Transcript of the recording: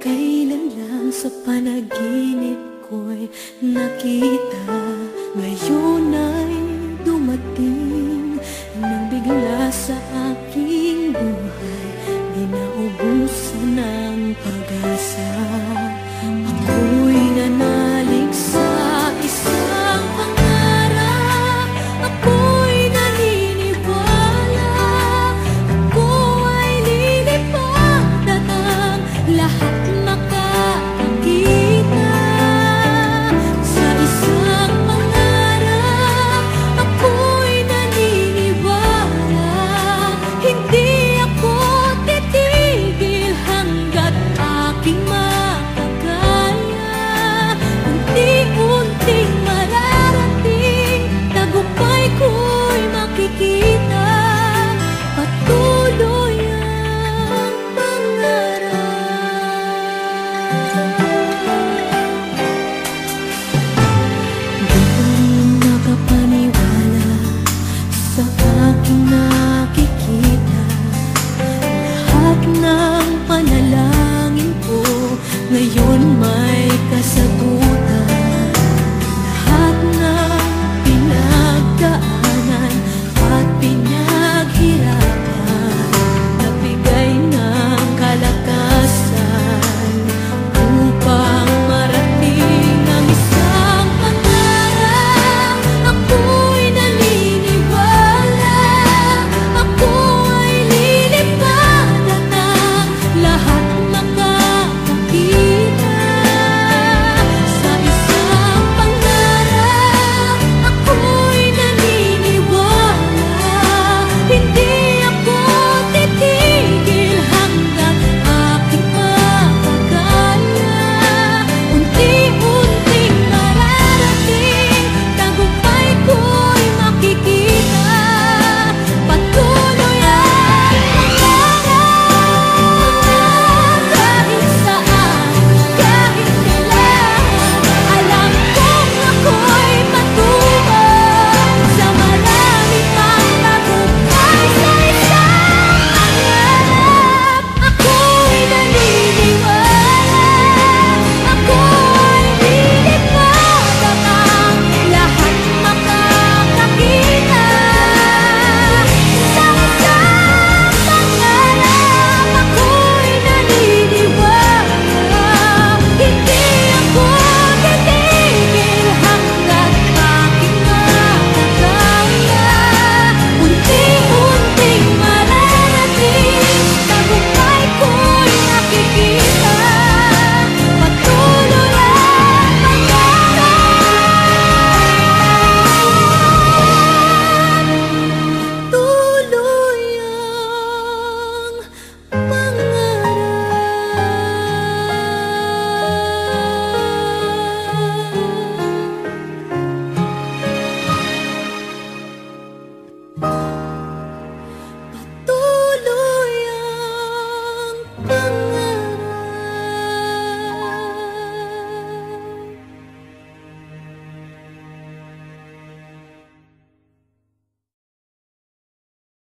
Kailan lang sa panaginip ko'y nakita. Ngayon ay